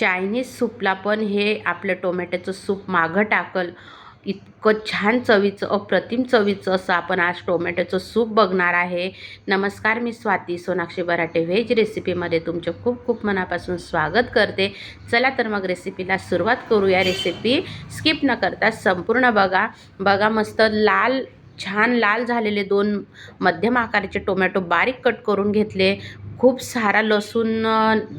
Chinese सूपला पण हे आपलं टोमॅटोचं सूप मागं टाकल. इतकं छान चवीचं अप्रतिम चवीचं असं आपण आज टोमॅटोचं सूप बघणार आहे. नमस्कार मी स्वाती सोनाक्षी बराटे. व्हेज रेसिपीमध्ये तुमचं खूप खूप मनापासून स्वागत करते. चला तर मग रेसिपीला सुरुवात करूया. रेसिपी स्किप न करता संपूर्ण बघा. बघा मस्त लाल छान लाल झालेले दोन मध्यम आकाराचे टोमॅटो बारीक कट करून घेतले. खूप सारा लसूण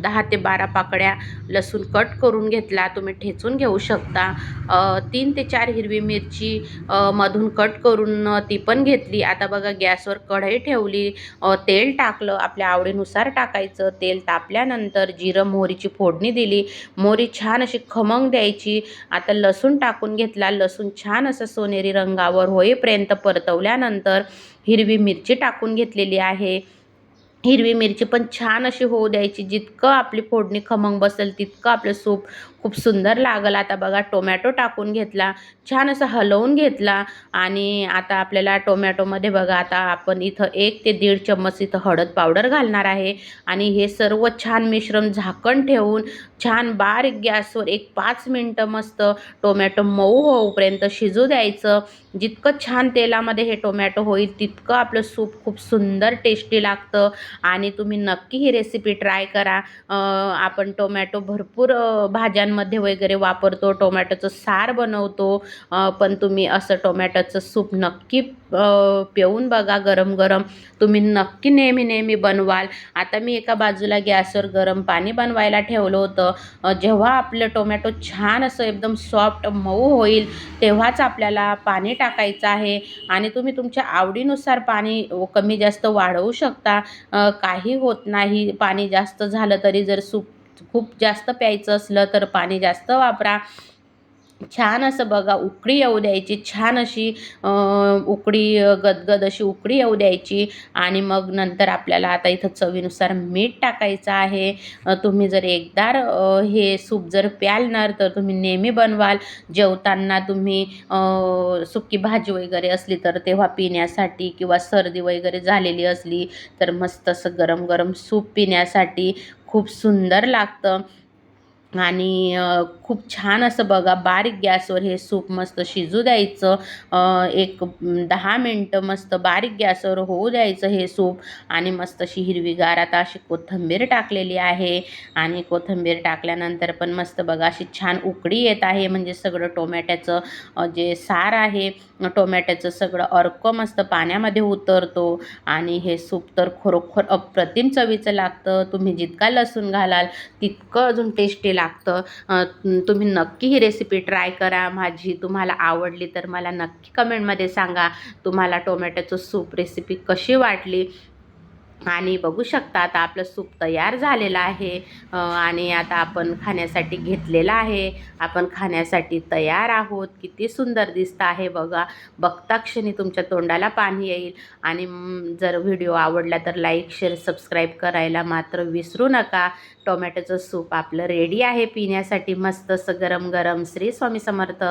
दहा ते बारा पाकड्या लसूण कट करून घेतला. तुम्ही ठेचून घेऊ शकता. तीन ते चार हिरवी मिरची मधून कट करून ती पण घेतली. आता बघा गॅसवर कढई ठेवली. तेल टाकलं. आपल्या आवडीनुसार टाकायचं. तेल तापल्यानंतर जिरं मोहरीची फोडणी दिली. मोहरी छान अशी खमंग द्यायची. आता लसूण टाकून घेतला. लसूण छान असं सोनेरी रंगावर होईपर्यंत परतवल्यानंतर हिरवी मिरची टाकून घेतलेली आहे. हिरवी मिरची पण छान अशी होऊ द्यायची. जितकं आपली फोडणी खमंग बसेल तितकं आपलं सूप खूप सुंदर लागल. आता बघा टोमॅटो टाकून घेतला छान असं हलवून घेतला आणि आता आपल्याला टोमॅटोमध्ये बघा आता आपण इथं एक ते दीड चम्मच इथं हळद पावडर घालणार आहे आणि हे सर्व छान मिश्रण झाकण ठेवून छान बारीक गॅसवर एक पाच मिनटं मस्त टोमॅटो मऊ होऊपर्यंत शिजू द्यायचं. जितकं छान तेलामध्ये हे टोमॅटो होईल तितकं आपलं सूप खूप सुंदर टेस्टी लागतं. आणि तुम्ही नक्की ही रेसिपी ट्राय करा. आपण टोमॅटो भरपूर भाज्यांमध्ये वगैरे वापरतो. टोमॅटोचं सार बनवतो. पण तुम्ही असं टोमॅटोचं सूप नक्की पिऊन बघा गरम गरम तुम्ही नक्की नेहमी नेहमी बनवाल. आता मी एका बाजूला गॅसवर गरम पाणी बनवायला ठेवलं होतं. जेव्हा आपलं टोमॅटो छान असं एकदम सॉफ्ट मऊ होईल तेव्हाच आपल्याला पाणी टाकायचं आहे. आणि तुम्ही तुमच्या आवडीनुसार पाणी कमी जास्त वाढवू शकता. काही होत नाही. पाणी जास्त झालं तरी जर सूप खूप जास्त प्यायचं असलं तर पाणी जास्त वापरा. छान असं बघा उकळी येऊ द्यायची छान अशी उकडी उकळी गदगद अशी उकळी येऊ द्यायची. आणि मग नंतर आपल्याला आता इथं चवीनुसार मीठ टाकायचं आहे. तुम्ही जर एकदा हे सूप जर प्याल ना तर तुम्ही नेहमी बनवाल. जेवताना तुम्ही सुकी भाजी वगैरे असली तर तेव्हा पिण्यासाठी किंवा सर्दी वगैरे झालेली असली तर मस्त असं गरम गरम सूप पिण्यासाठी खूप सुंदर लागतं. आणि खूप छान असं बघा बारीक गॅसवर हे सूप मस्त शिजू द्यायचं. एक दहा मिनटं मस्त बारीक गॅसवर होऊ द्यायचं हे सूप आणि मस्त अशी हिरवीगार आता अशी कोथिंबीर टाकलेली आहे आणि कोथिंबीर टाकल्यानंतर पण मस्त बघा अशी छान उकडी येत आहे. म्हणजे सगळं टोमॅट्याचं जे सार आहे टोमॅट्याचं सगळं अर्क मस्त पाण्यामध्ये उतरतो आणि हे सूप तर खरोखर अप्रतिम चवीचं लागतं. तुम्ही जितका लसूण घालाल तितकं अजून टेस्टी लागतं. तुम्ही नक्की ही रेसिपी ट्राय करा. माझी तुम्हाला आवडली तर मला नक्की कमेंटमध्ये सांगा. तुम्हाला टोमॅटोचं सूप रेसिपी कशी वाटली? आणि बघू शकता आता आपलं सूप तयार झालेलं आहे. आणि आता आपण खाण्यासाठी घेतलेलं आहे. आपण खाण्यासाठी तयार आहोत. किती सुंदर दिसतं आहे बघा. बघता क्षणी तुमच्या तोंडाला पाणी येईल. आणि जर व्हिडिओ आवडला तर लाईक शेअर सबस्क्राईब करायला मात्र विसरू नका. टोमॅटोचं सूप आपलं रेडी आहे पिण्यासाठी. मस्त असं गरम गरम श्री स्वामी समर्थ.